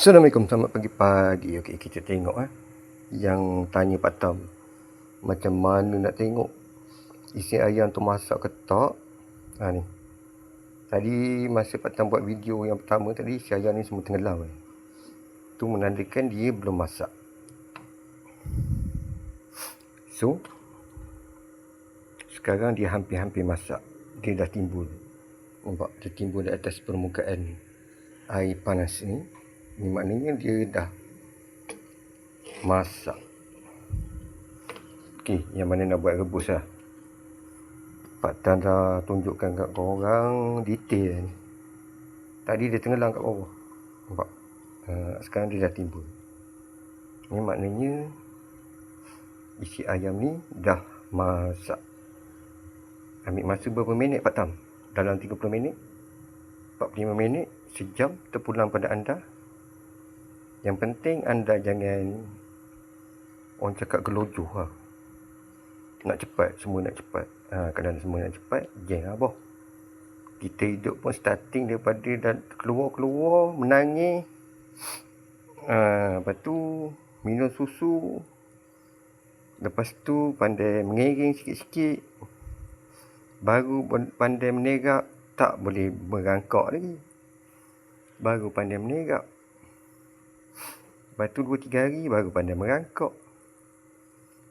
Assalamualaikum, selamat pagi-pagi. Okey, kita tengok eh. Yang tanya Pak Tam. Macam mana nak tengok isi ayam tu masak ke tak? Ha ni. Tadi masa Pak Tam buat video yang pertama tadi, isi ayam ni semua tenggelam. Eh. Tu menandakan dia belum masak. So, sekarang dia hampir-hampir masak. Dia dah timbul. Nampak? Dia timbul di atas permukaan air panas ni. Ni maknanya dia dah masak. Okey, yang mana nak buat rebus lah. Pak Tan dah tunjukkan kat korang detail ni. Tadi dia tenggelam kat bawah. Nampak? Uh, sekarang dia dah timbul. Ni maknanya isi ayam ni dah masak. Ambil masa berapa minit Pak Tam? Dalam 30 minit? 45 minit? Sejam terpulang pada anda? Yang penting anda jangan orang cakap gelojoh lah. Nak cepat, semua nak cepat. Ha, kadang semua nak cepat, jeng lah boh. Kita hidup pun starting daripada dah keluar-keluar, menangis. Ha, lepas tu, minum susu. Lepas tu, pandai mengiring sikit-sikit. Baru pandai menegak, tak boleh merangkak lagi. Baru pandai menegak. Lepas tu 2-3 hari baru pandai merangkak.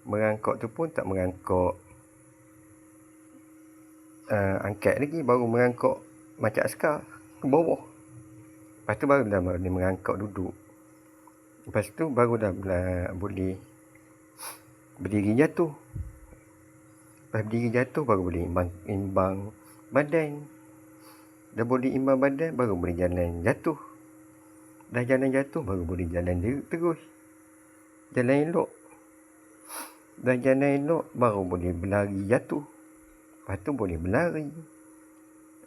Merangkak tu pun tak merangkak. Uh, angkat lagi baru merangkak macam askar ke bawah. Lepas tu baru dah boleh merangkak duduk. Lepas tu baru dah boleh berdiri jatuh. Lepas berdiri jatuh baru boleh imbang, imbang badan. Dah boleh imbang badan baru boleh jalan jatuh. Dah jalan jatuh baru boleh jalan terus. Jalan elok. Dah jalan elok baru boleh berlari jatuh. Lepas tu boleh berlari.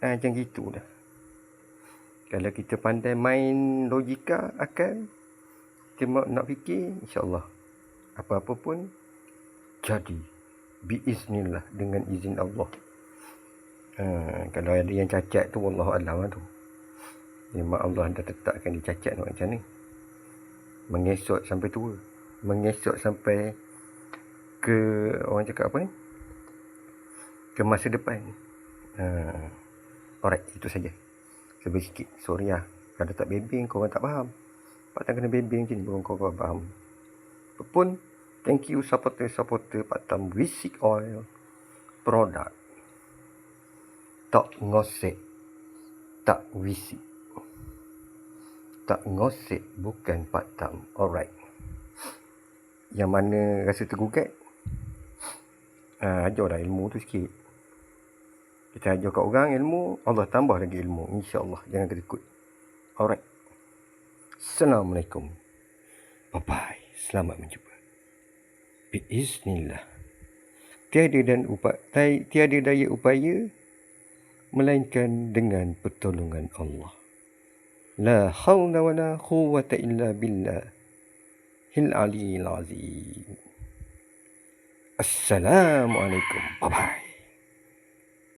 Ha, macam gitu dah. Kalau kita pandai main logika, akal. Kita nak fikir, insyaAllah. Apa-apa pun jadi. Biiznillah dengan izin Allah. Ha, kalau ada yang cacat tu, Allah Allah tu. Memang Allah dah tetapkan dia cacat nak macam ni. Mengesot sampai tua. Mengesot sampai ke orang cakap apa ni? Ke masa depan. Ha. Alright, itu saja. Lebih sikit. Sorry lah. Kalau tak bebing, kau orang tak faham. Pak tak kena bebing macam ni, baru kau orang faham. Pun, thank you supporter-supporter Pak Tam Wisik Oil produk. Tak ngosek. Tak wisik tak ngosek bukan part time. Alright. Yang mana rasa tergugat? Uh, ajarlah ilmu tu sikit. Kita ajar kat orang ilmu, Allah tambah lagi ilmu. InsyaAllah. Jangan terikut. Alright. Assalamualaikum. Bye-bye. Selamat menjumpa. Bismillah. Tiada dan upaya, tiada daya upaya melainkan dengan pertolongan Allah. لا حول ولا قوة إلا بالله العلي العظيم. السلام عليكم. باي باي